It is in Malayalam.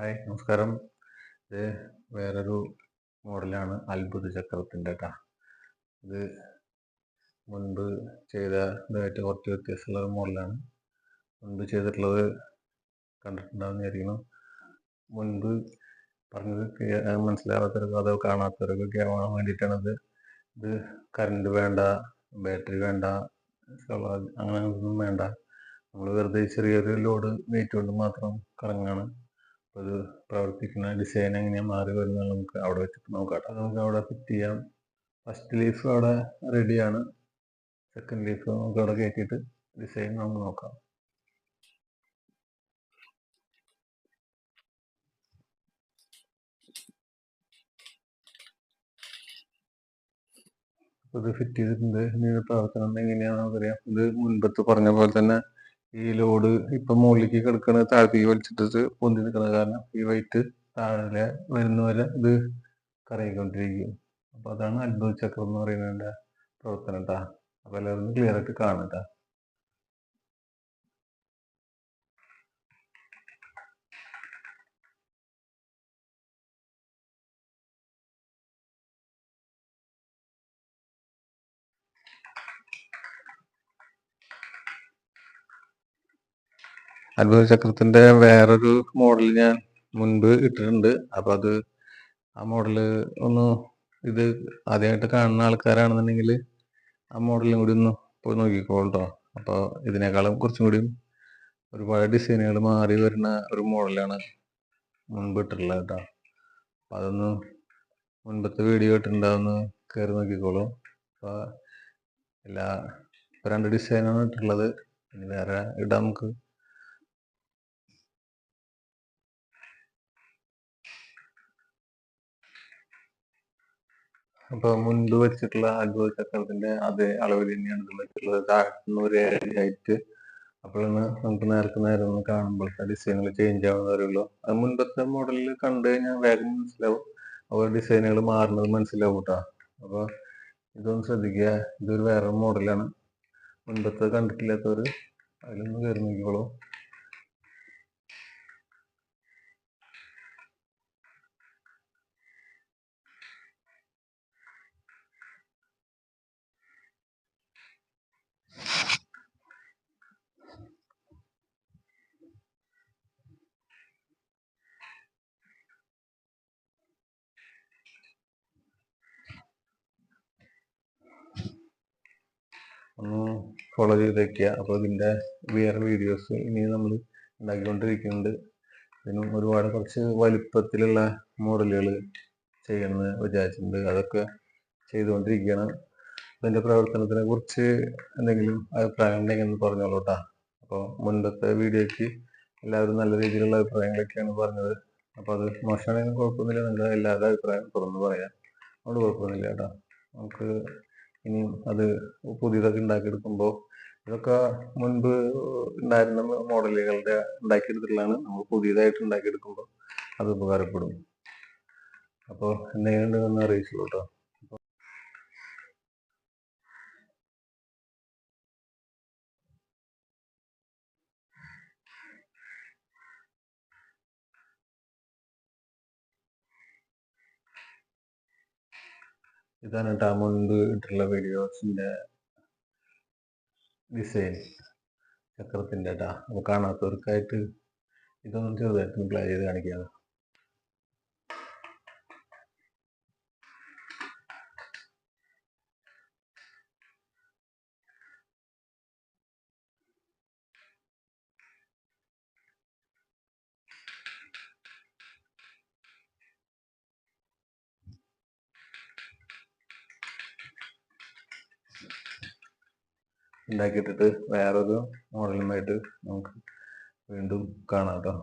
ഹായ് നമസ്കാരം. ഇത് വേറൊരു മോഡലാണ് അത്ഭുത ചക്രത്തിന്റെ കേട്ടോ ഇത് മുൻപ് ചെയ്ത ഇതായിട്ട് കുറച്ച് വ്യത്യാസമുള്ള ഒരു മോഡലാണ്. മുൻപ് ചെയ്തിട്ടുള്ളത് കണ്ടിട്ടുണ്ടാവുന്ന വിചാരിക്കുന്നു മുൻപ് പറഞ്ഞത് മനസ്സിലാവാത്തവർക്ക് അത് കാണാത്തവർക്ക് ആവാൻ വേണ്ടിയിട്ടാണിത് ഇത്. കറണ്ട് വേണ്ട ബാറ്ററി വേണ്ട അങ്ങനെ ഒന്നും വേണ്ട. നമ്മൾ വെറുതെ ചെറിയൊരു ലോഡ് വെയിറ്റ് കൊണ്ട് മാത്രം കറങ്ങാണ്. ഇത് പ്രവർത്തിക്കുന്ന ഡിസൈൻ എങ്ങനെയാണ് മാറി വരുന്നത് നമുക്ക് അവിടെ വെച്ചിട്ട് നോക്കാം നമുക്ക് അവിടെ ഫിറ്റ് ചെയ്യാം. ഫസ്റ്റ് ലീഫ് അവിടെ റെഡിയാണ് സെക്കൻഡ് ലീഫ് നമുക്ക് അവിടെ കയറ്റിയിട്ട് ഡിസൈൻ നമുക്ക് നോക്കാം. ഇത് ഫിറ്റ് ചെയ്തിട്ടുണ്ട്. ഇതിന്റെ പ്രവർത്തനം എങ്ങനെയാണെന്ന് നമുക്കറിയാം. ഇത് മുൻപത്ത് പറഞ്ഞ പോലെ തന്നെ ഈ ലോഡ് ഇപ്പൊ മുകളിലേക്ക് കിടക്കണ താഴത്തേക്ക് വലിച്ചിട്ട് പൊന്തി നിൽക്കുന്ന കാരണം ഈ വൈറ്റ് താഴെ വരുന്നവരെ ഇത് കറങ്ങിക്കൊണ്ടിരിക്കും. അപ്പൊ അതാണ് അത്ഭുത ചക്രം എന്ന് പറയുന്നതിന്റെ പ്രവർത്തനം കേട്ടാ അപ്പൊ എല്ലാവരും ക്ലിയർ ആയിട്ട് കാണട്ടാ അത്ഭുത ചക്രത്തിന്റെ വേറൊരു മോഡൽ ഞാൻ മുൻപ് ഇട്ടിട്ടുണ്ട്. അപ്പൊ അത് ആ മോഡൽ ഒന്ന് ഇത് ആദ്യമായിട്ട് കാണുന്ന ആൾക്കാരാണെന്നുണ്ടെങ്കിൽ ആ മോഡലും കൂടി ഒന്ന് പോയി നോക്കിക്കോളട്ടോ അപ്പോൾ ഇതിനേക്കാളും കുറച്ചും കൂടിയും ഒരുപാട് ഡിസൈനുകൾ മാറി വരുന്ന ഒരു മോഡലാണ് മുൻപ് ഇട്ടിട്ടുള്ളത് കേട്ടോ അപ്പം അതൊന്ന് മുൻപത്തെ വീഡിയോ ഇട്ടിട്ടുണ്ടാവുന്ന കയറി നോക്കിക്കോളൂ. അപ്പോൾ എല്ലാ രണ്ട് ഡിസൈനാണ് ഇട്ടിട്ടുള്ളത്. ഇനി വേറെ ഇടാം നമുക്ക്. അപ്പോൾ മുൻപ് വെച്ചിട്ടുള്ള അത്ഭുത ചക്രത്തിന്റെ അതേ അളവിൽ തന്നെയാണ് ഇത് വെച്ചിട്ടുള്ളത്. താഴ്ത്തുന്ന ഒരു ഏരിയയായിട്ട് അപ്പോഴാണ് നമുക്ക് നേരത്തെ നേരെ ഒന്ന് കാണുമ്പോഴത്തെ ഡിസൈനുകൾ ചേഞ്ച് ആവുന്നവരുള്ളൂ അത് മുൻപത്തെ മോഡലിൽ കണ്ടു കഴിഞ്ഞാൽ വേഗം മനസ്സിലാവും. അപ്പോൾ ഡിസൈനുകൾ മാറുന്നത് മനസ്സിലാവും കേട്ടോ അപ്പോൾ ഇതൊന്ന് ശ്രദ്ധിക്കുക. ഇതൊരു വേറെ മോഡലാണ് മുൻപത്തെ കണ്ടിട്ടില്ലാത്തവർ അതിലൊന്ന് കയറി നോക്കിക്കോളൂ. ഒന്ന് ഫോളോ ചെയ്ത് വെക്കുക അപ്പോൾ ഇതിന്റെ വേറെ വീഡിയോസ് ഇനി നമ്മൾ ഉണ്ടാക്കിക്കൊണ്ടിരിക്കുന്നുണ്ട്. ഇതിനും ഒരുപാട് കുറച്ച് വലിപ്പത്തിലുള്ള മോഡലുകൾ ചെയ്യണമെന്ന് വിചാരിച്ചിട്ടുണ്ട്. അതൊക്കെ ചെയ്തുകൊണ്ടിരിക്കുകയാണ്. അതിന്റെ പ്രവർത്തനത്തിനെ കുറിച്ച് എന്തെങ്കിലും അഭിപ്രായം ഉണ്ടെങ്കിൽ ഒന്ന് പറഞ്ഞോളൂ കേട്ടോ. അപ്പോൾ മുൻപത്തെ വീഡിയോയ്ക്ക് എല്ലാവരും നല്ല രീതിയിലുള്ള അഭിപ്രായങ്ങളൊക്കെയാണ് പറഞ്ഞത്. അപ്പോൾ അത് മോശമാണെങ്കിലും കുഴപ്പമൊന്നുമില്ല. നിങ്ങളുടെ എല്ലാവരുടെ അഭിപ്രായം തുറന്ന് പറയാം. അതുകൊണ്ട് കുഴപ്പമൊന്നുമില്ല കേട്ടോ. നമുക്ക് ഇനിയും അത് പുതിയതൊക്കെ ഉണ്ടാക്കിയെടുക്കുമ്പോൾ ഇതൊക്കെ മുൻപ് ഉണ്ടായിരുന്ന മോഡലുകളുടെ ഉണ്ടാക്കിയെടുത്തിട്ടുള്ളതാണ്. നമ്മൾ പുതിയതായിട്ട് ഉണ്ടാക്കിയെടുക്കുമ്പോൾ അത് ഉപകാരപ്പെടും. അപ്പോൾ എന്തെങ്കിലും ഉണ്ടെന്ന് അറിയിച്ചോളൂ കേട്ടോ ഇതാണ് കേട്ടോ മുൻപ് ഇട്ടിട്ടുള്ള വീഡിയോസിന്റെ ഡിസൈൻ ചക്രത്തിന്റെ കേട്ടോ അപ്പോൾ കാണാത്തവർക്കായിട്ട് ഇതൊന്നും ചെറുതായിട്ട് പ്ലേ ചെയ്ത് കാണിക്കാം ഉണ്ടാക്കിയിട്ടിട്ട് വേറൊരു മോഡലുമായിട്ട് നമുക്ക് വീണ്ടും കാണാം കേട്ടോ.